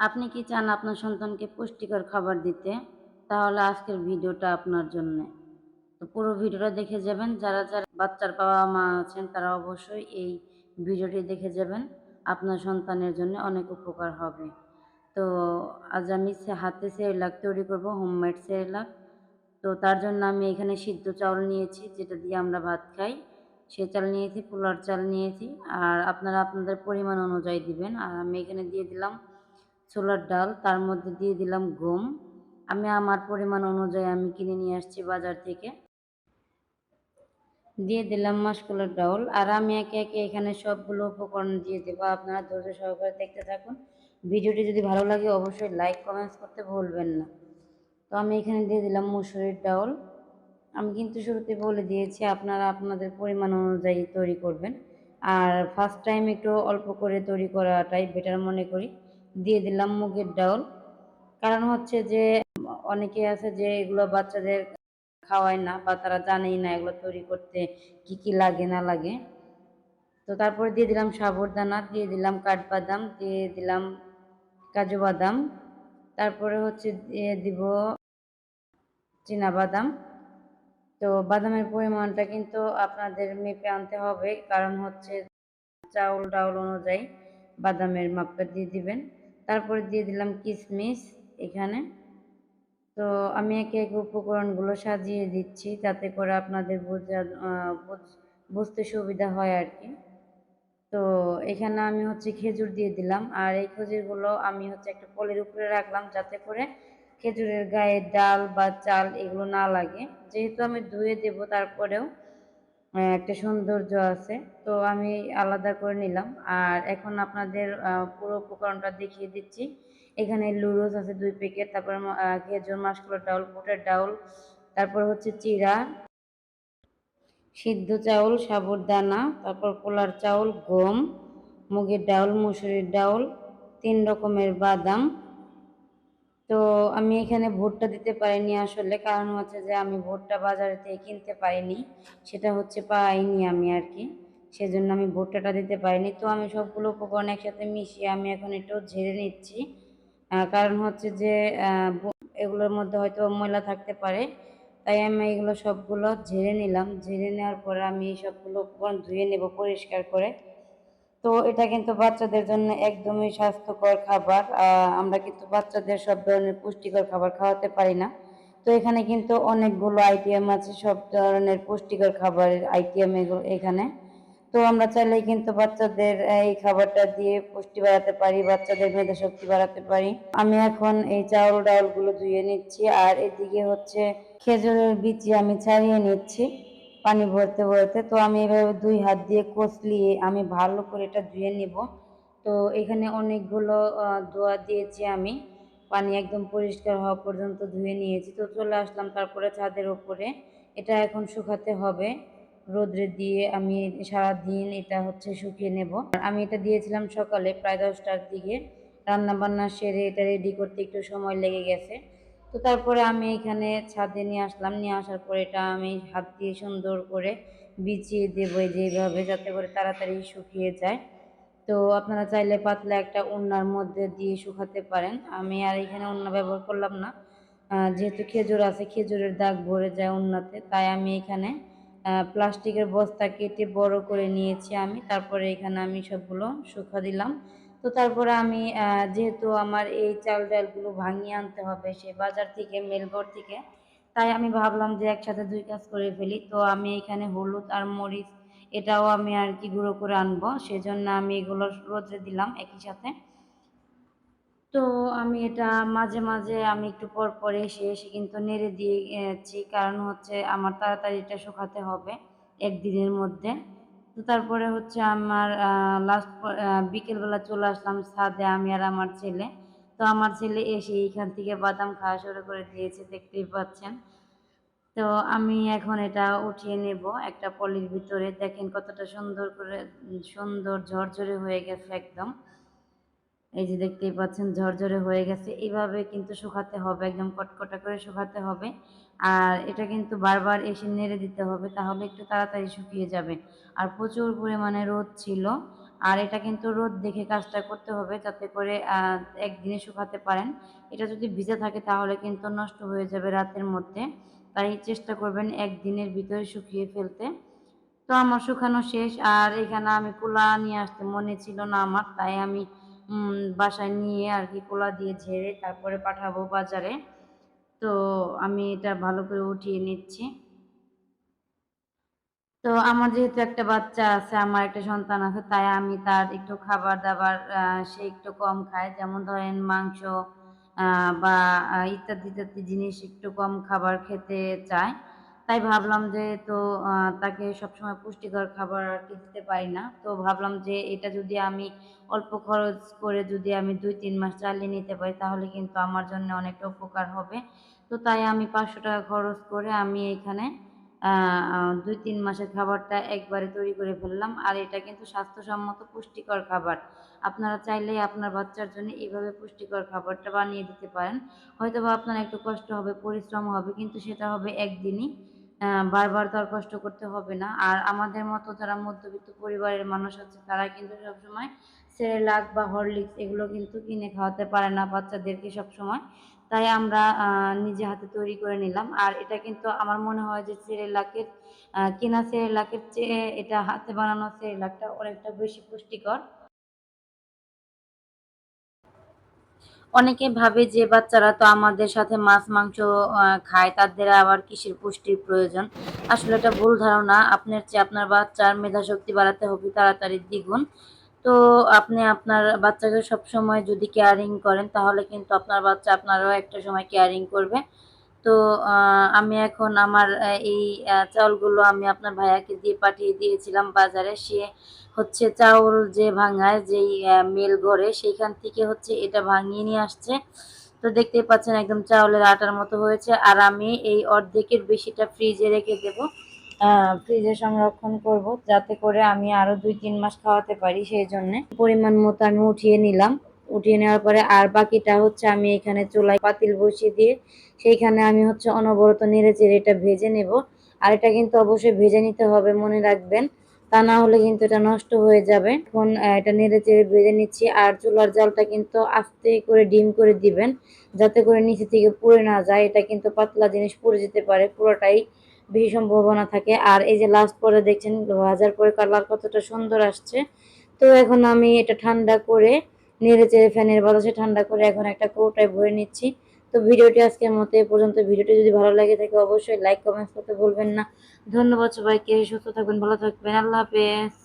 আপনি কি চান আপনার সন্তানকে পুষ্টিকর খাবার দিতে? তাহলে আজকের ভিডিওটা আপনার জন্য। তো পুরো ভিডিওটা দেখে যাবেন। যারা যারা বাচ্চার বাবা মা আছেন, তারা অবশ্যই এই ভিডিওটি দেখে যাবেন। আপনার সন্তানের জন্য অনেক উপকার হবে। তো আজ আমি হাতে সেরেলাক তৈরি করব, হোমমেড সেরেলাক। তো তার জন্য আমি এখানে সিদ্ধ চাউল নিয়েছি, যেটা দিয়ে আমরা ভাত খাই। সে চাল নিয়েছি পোলার চাল নিয়েছি। আর আপনারা আপনাদের পরিমাণ অনুযায়ী দিবেন। আর আমি এখানে দিয়ে দিলাম ছোলার ডাল, তার মধ্যে দিয়ে দিলাম গম। আমি আমার পরিমাণ অনুযায়ী আমি কিনে নিয়ে আসছি বাজার থেকে। দিয়ে দিলাম মাসকলার ডাউল। আর আমি একে একে এখানে সবগুলো উপকরণ দিয়ে দেবো। আপনারা ধৈর্য সহকারে দেখতে থাকুন। ভিডিওটি যদি ভালো লাগে অবশ্যই লাইক, কমেন্টস করতে ভুলবেন না। তো আমি এখানে দিয়ে দিলাম মুসুরির ডাউল। আমি কিন্তু শুরুতে বলে দিয়েছি, আপনারা আপনাদের পরিমাণ অনুযায়ী তৈরি করবেন। আর ফার্স্ট টাইম একটু অল্প করে তৈরি করাটাই বেটার মনে করি। দিয়ে দিলাম মুগের ডাউল। কারণ হচ্ছে যে, অনেকে আছে যে, এগুলো বাচ্চাদের খাওয়ায় না বা তারা জানেই না এগুলো তৈরি করতে কি কি লাগে, না লাগে। তো তারপরে দিয়ে দিলাম সাবুরদানা দিয়ে দিলাম কাঠবাদাম, দিয়ে দিলাম কাজু বাদাম। তারপরে হচ্ছে দিয়ে দিব বাদাম। তো বাদামের পরিমাণটা কিন্তু আপনাদের মেপে আনতে হবে। কারণ হচ্ছে চাউল ডাউল অনুযায়ী বাদামের মাপটা দিয়ে দিবেন। তারপরে দিয়ে দিলাম কিশমিশ এখানে। তো আমি একে একে উপকরণগুলো সাজিয়ে দিচ্ছি যাতে করে আপনাদের বোঝা, বুঝতে সুবিধা হয় আর কি। তো এখানে আমি হচ্ছে খেজুর দিয়ে দিলাম আর এই খেজুরগুলো আমি হচ্ছে একটা পলের উপরে রাখলাম যাতে করে খেজুরের গায়ে ডাল বা চাল এগুলো না লাগে। যেহেতু আমি ধুয়ে দেব তারপরেও একটা সৌন্দর্য আছে। তো আমি আলাদা করে নিলাম। আর এখন আপনাদের পুরো উপকরণটা দেখিয়ে দিচ্ছি। এখানে লুরোস আছে দুই প্যাকেট, তারপর খেজুর মাসকলার ডাউল, বুটের ডাউল, তারপর হচ্ছে চিরা সিদ্ধ চাউল, সাবুর দানা, তারপর পোলার চাউল, গম, মুগের ডাউল, মুসুরির ডাউল, তিন রকমের বাদাম তো আমি এখানে ভোটটা দিতে পারিনি আসলে। কারণ হচ্ছে যে আমি ভোটটা বাজারে থেকে কিনতে পারিনি। সেটা হচ্ছে পাইনি আমি আর কি। সেজন্য আমি ভুট্টাটা দিতে পারিনি। তো আমি সবগুলো উপকরণ একসাথে মিশিয়ে আমি এখন একটু ঝেড়ে নিচ্ছি। কারণ হচ্ছে যে এগুলোর মধ্যে হয়তো ময়লা থাকতে পারে। তাই আমি এগুলো সবগুলো ঝেড়ে নিলাম। ঝেড়ে নেওয়ার পরে আমি সবগুলো উপকরণ ধুয়ে নেব পরিষ্কার করে। তো এটা কিন্তু বাচ্চাদের জন্য একদমই স্বাস্থ্যকর খাবার। আমরা কিন্তু বাচ্চাদের সব ধরনের পুষ্টিকর খাবার খাওয়াতে পারি না। তো এখানে কিন্তু অনেকগুলো আইটেম আছে, সব ধরনের পুষ্টিকর খাবারের আইটেম এগুলো এখানে। তো আমরা চাইলেই কিন্তু বাচ্চাদের এই খাবারটা দিয়ে পুষ্টি বাড়াতে পারি, বাচ্চাদের মেধা শক্তি বাড়াতে পারি। আমি এখন এই চাউল ডাউলগুলো ধুয়ে নিচ্ছি, আর এদিকে হচ্ছে খেজুরের বিচি আমি ছাড়িয়ে নিচ্ছি। পানি ভরতে ভরতে তো আমি এভাবে দুই হাত দিয়ে কষলিয়ে আমি ভালো করে এটা ধুয়ে নিব। তো এখানে অনেকগুলো ধোয়া দিয়েছি আমি। পানি একদম পরিষ্কার হওয়া পর্যন্ত ধুয়ে নিয়েছি। তো চলে আসলাম তারপরে ছাদের উপরে এটা এখন শুকাতে হবে। রোদ্রে দিয়ে আমি সারা দিন এটা হচ্ছে শুকিয়ে নেব। আমি এটা দিয়েছিলাম সকালে প্রায় দশটার দিকে। রান্নাবান্না সেরে এটা রেডি করতে একটু সময় লেগে গেছে। তো তারপরে আমি এখানে ছাদে নিয়ে আসলাম। নিয়ে আসার পরে এটা আমি হাত দিয়ে সুন্দর করে বিছিয়ে দেবো যেভাবে, যাতে করে তাড়াতাড়ি শুকিয়ে যায়। তো আপনারা চাইলে পাতলা একটা উন্নার মধ্যে দিয়ে শুকাতে পারেন। আমি আর এখানে উন্না ব্যবহার করলাম না। যেহেতু খেজুর আছে, খেজুরের দাগ ভরে যায় উন্নাতে। তাই আমি এখানে প্লাস্টিকের বস্তা কেটে বড় করে নিয়েছি আমি। তারপরে এখানে আমি সবগুলো শুকা দিলাম। তো তারপরে আমি যেহেতু আমার এই চাল ডালগুলো ভাঙিয়ে আনতে হবে সে বাজার থেকে মেলঘর থেকে, তাই আমি ভাবলাম যে একসাথে দুই কাজ করে ফেলি। তো আমি এখানে হলুদ আর মরিচ এটাও আমি আর কি গুঁড়ো করে আনব, সেজন্য আমি এগুলো রোদে দিলাম একই সাথে। তো আমি এটা মাঝে মাঝে আমি একটু পর পরে এসে এসে কিন্তু নেড়ে দিয়েছি, কারণ হচ্ছে আমার তাড়াতাড়ি এটা শুকাতে হবে একদিনের মধ্যে। তো তারপরে হচ্ছে আমার লাস্ট বিকেলবেলা চলে আসলাম ছাদে আমি আর আমার ছেলে। তো আমার ছেলে এসে এইখান থেকে বাদাম খাওয়া শুরু করে দিয়েছে, দেখতেই পাচ্ছেন। তো আমি এখন এটা উঠিয়ে নেব একটা পলির ভিতরে। দেখেন কতটা সুন্দর করে, সুন্দর ঝরঝরে হয়ে গেছে একদম। এই যে দেখতেই পাচ্ছেন ঝরঝরে হয়ে গেছে। এইভাবে কিন্তু শুকাতে হবে, একদম কটকটা করে শুকাতে হবে। আর এটা কিন্তু বারবার এসে নেড়ে দিতে হবে, তাহলে একটু তাড়াতাড়ি শুকিয়ে যাবে। আর প্রচুর পরিমাণে রোদ ছিল, আর এটা কিন্তু রোদ দেখে কাজটা করতে হবে যাতে করে একদিনে শুকাতে পারেন। এটা যদি ভিজে থাকে তাহলে কিন্তু নষ্ট হয়ে যাবে রাতের মধ্যে। তাই চেষ্টা করবেন একদিনের ভিতরে শুকিয়ে ফেলতে। তো আমার শুকানো শেষ, আর এখানে আমি কুলা নিয়ে আসতে মনে ছিল না আমার, তাই আমি বাসায় নিয়ে আর কি কোলা দিয়ে ঝেড়ে তারপরে পাঠাবো বাজারে। তো আমি এটা ভালো করে উঠিয়ে নিচ্ছি। তো আমার যেহেতু একটা বাচ্চা আছে, আমার একটা সন্তান আছে, তাই আমি তার একটু খাবার দাবার সে একটু কম খায়। যেমন ধরেন মাংস বা ইত্যাদি ইত্যাদি জিনিস একটু কম খাবার খেতে চায়। তাই ভাবলাম যে তো তাকে সবসময় পুষ্টিকর খাবার আর কি দিতে পারি না। তো ভাবলাম যে এটা যদি আমি অল্প খরচ করে যদি আমি দুই তিন মাস চালিয়ে নিতে পারি, তাহলে কিন্তু আমার জন্য অনেকটা উপকার হবে। তো তাই আমি পাঁচশো টাকা খরচ করে আমি এখানে দুই তিন মাসের খাবারটা একবারে তৈরি করে ফেললাম। আর এটা কিন্তু স্বাস্থ্যসম্মত পুষ্টিকর খাবার। আপনারা চাইলেই আপনার বাচ্চার জন্য এইভাবে পুষ্টিকর খাবারটা বানিয়ে দিতে পারেন। হয়তো বা আপনার একটু কষ্ট হবে, পরিশ্রম হবে, কিন্তু সেটা হবে একদিনই। বারবার তো আর কষ্ট করতে হবে না। আর আমাদের মতো যারা মধ্যবিত্ত পরিবারের মানুষ আছে, তারা কিন্তু সবসময় সেরেলাক বা হরলিক্স এগুলো কিন্তু কিনে খাওয়াতে পারে না বাচ্চাদেরকে সবসময়। তাই আমরা নিজে হাতে তৈরি করে নিলাম। আর এটা কিন্তু আমার মনে হয় যে সেরেলাকের কেনা সেরেলাকের চেয়ে এটা হাতে বানানো সেরেলাকটা অনেকটা বেশি পুষ্টিকর। অনেকে ভাবে যে বাচ্চারা তো আমাদের সাথে মাছ, মাংস খায়, তাদের আবার কিসের পুষ্টির প্রয়োজন। আসলে এটা ভুল ধারণা। আপনার চেয়ে আপনার বাচ্চার মেধাশক্তি বাড়াতে হবে, তাড়াতাড়ি দ্বিগুণ। তো আপনি আপনার বাচ্চাকে সবসময় যদি কেয়ারিং করেন, তাহলে কিন্তু আপনার বাচ্চা আপনারও একটা সময় কেয়ারিং করবে। তো আমি এখন আমার এই চাউলগুলো আমি আপনার ভাইয়াকে দিয়ে পাঠিয়ে দিয়েছিলাম বাজারে। সে হচ্ছে চাউল যে ভাঙায়, যেই মিল ঘরে সেইখান থেকে হচ্ছে এটা ভাঙিয়ে নিয়ে আসছে। তো দেখতেই পাচ্ছেন একদম চাউলের আটার মতো হয়েছে। আর আমি এই অর্ধেকের বেশিটা ফ্রিজে রেখে দেব। ফ্রিজে সংরক্ষণ করব যাতে করে আমি আরও দুই তিন মাস খাওয়াতে পারি সেই জন্য। পরিমাণ মতো আমি উঠিয়ে নিলাম। উঠিয়ে নেওয়ার পরে আর বাকিটা হচ্ছে আমি এখানে চুলায় পাতিল বসিয়ে দিয়ে সেইখানে আমি হচ্ছে অনবরত নেড়ে চেড়ে এটা ভেজে নেব। আর এটা কিন্তু অবশ্যই ভেজে নিতে হবে, মনে রাখবেন। তা না হলে কিন্তু এটা নষ্ট হয়ে যাবে। এখন এটা নেড়ে চেড়ে বেঁধে নিচ্ছি আর চুলার জালটা কিন্তু আস্তে করে ডিম করে দিবেন যাতে করে নিচে থেকে পুড়ে না যায়। এটা কিন্তু পাতলা জিনিস পুড়ে যেতে পারে, পুরোটাই বেশি সম্ভাবনা থাকে। আর এই যে লাস্ট পরে দেখছেন, ভাজার পরে কালার কতটা সুন্দর আসছে। তো এখন আমি এটা ঠান্ডা করে, নেড়ে চেড়ে ফ্যানের বাতাসে ঠান্ডা করে এখন একটা কৌটায় ভরে নিচ্ছি। তো ভিডিওটি আজকের মতো এ পর্যন্ত। ভিডিওটি যদি ভালো লাগে থাকে, অবশ্যই লাইক কমেন্টস করতে ভুলবেন না। ধন্যবাদ সবাইকে, সুস্থ থাকবেন, ভালো থাকবেন। আল্লাহ হাফেজ।